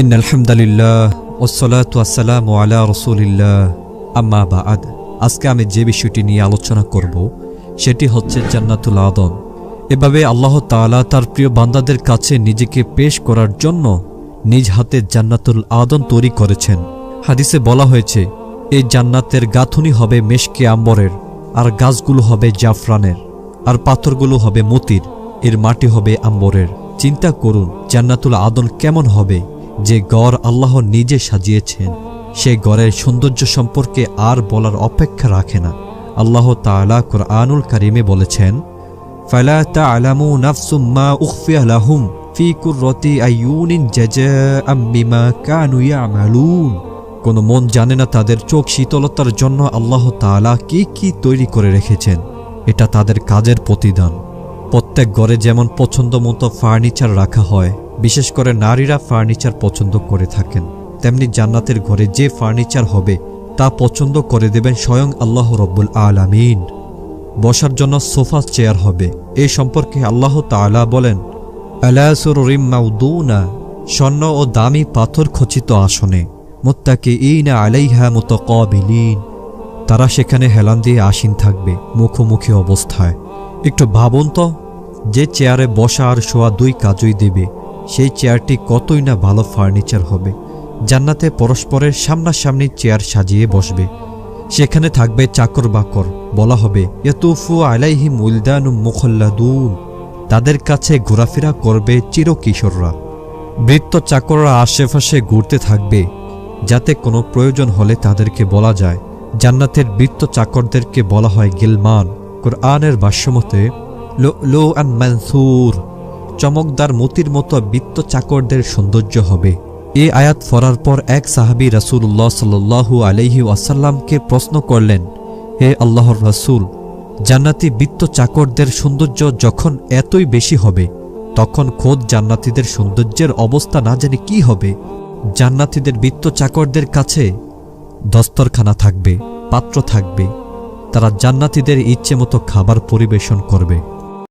In আলহামদুলিল্লাহ ওসলাত ওয়াসালাম আলা রসুলিল্লাহ আম্মা আজকে আমি যে বিষয়টি নিয়ে আলোচনা করব, সেটি হচ্ছে জান্নাতুল আদম এভাবে আল্লাহ তাআলা তার প্রিয় বান্দাদের কাছে নিজেকে পেশ করার জন্য নিজ হাতে জান্নাতুল আদম তৈরি করেছেন। হাদিসে বলা হয়েছে এই জান্নাতের গাঁথুনি হবে মেশকে আম্বরের, আর গাছগুলো হবে জাফরানের, আর পাথরগুলো হবে মতির, এর মাটি হবে আম্বরের। চিন্তা করুন, জান্নাতুল আদন কেমন হবে? যে গড় আল্লাহ নিজে সাজিয়েছেন, সে গড়ের সৌন্দর্য সম্পর্কে আর বলার অপেক্ষা রাখে না। আল্লাহ তাআলা কোরআনুল কারিমে বলেছেন কানু ইয়ামালুন। কোন মন জানে না তাদের চোখ শীতলতার জন্য আল্লাহ তাআলা কি কি তৈরি করে রেখেছেন। এটা তাদের কাজের প্রতিদান। প্রত্যেক ঘরে যেমন পছন্দ মতো ফার্নিচার রাখা হয় বিশেষ করে নারীরা ফার্নিচার পছন্দ করে থাকেন। তেমনি জান্নাতের ঘরে যে ফার্নিচার হবে, তা পছন্দ করে দেবেন স্বয়ং আল্লাহ রব্বুল আলামিন। বসার জন্য সোফা চেয়ার হবে। এ সম্পর্কে আল্লাহ তাআলা বলেন মাউদুনা স্বর্ণ ও দামি পাথর খচিত আসনে। মোত্তাকে ইনা আলাইহা মুতাকাবিলিন। তারা সেখানে হেলান দিয়ে আসীন থাকবে, মুখোমুখি অবস্থায়। একটু ভাবুন তো, যে চেয়ারে বসা আর শোয়া দুই কাজই দেবে। সেই চেয়ারটি কতই না ভালো ফার্নিচার হবে। জান্নাতে পরস্পরের সামনাসামনি চেয়ার সাজিয়ে বসবে। সেখানে থাকবে চাকর বাকর, বলা হবে, ইয়াতুফু আলাইহিম উলদানু মুখল্লাদুন। তাদের কাছে ঘোরাফেরা করবে চিরকিশোররা। বৃত্ত চাকররা আশেপাশে ঘুরতে থাকবে, যাতে কোনো প্রয়োজন হলে তাদেরকে বলা যায়। জান্নাতের বৃত্ত চাকরদেরকে বলা হয় গিলমান। কোরআনের ভাষ্যমতে, লো লো আন মানসুর। চমকদার মতির মতো বৃত্ত চাকরদের সৌন্দর্য হবে। এ আয়াত ফরার পর এক সাহাবি রাসূলুল্লাহ সাল্লাল্লাহু আলাইহি আসাল্লামকে প্রশ্ন করলেন, হে আল্লাহর রাসূল, জান্নাতি বৃত্ত চাকরদের সৌন্দর্য যখন এতই বেশি হবে, তখন খোদ জান্নাতীদের সৌন্দর্যের অবস্থা না জানি কি হবে? জান্নাতীদের বৃত্ত চাকরদের কাছে দস্তরখানা থাকবে, পাত্র থাকবে। তারা জান্নাতীদের ইচ্ছে মতো খাবার পরিবেশন করবে।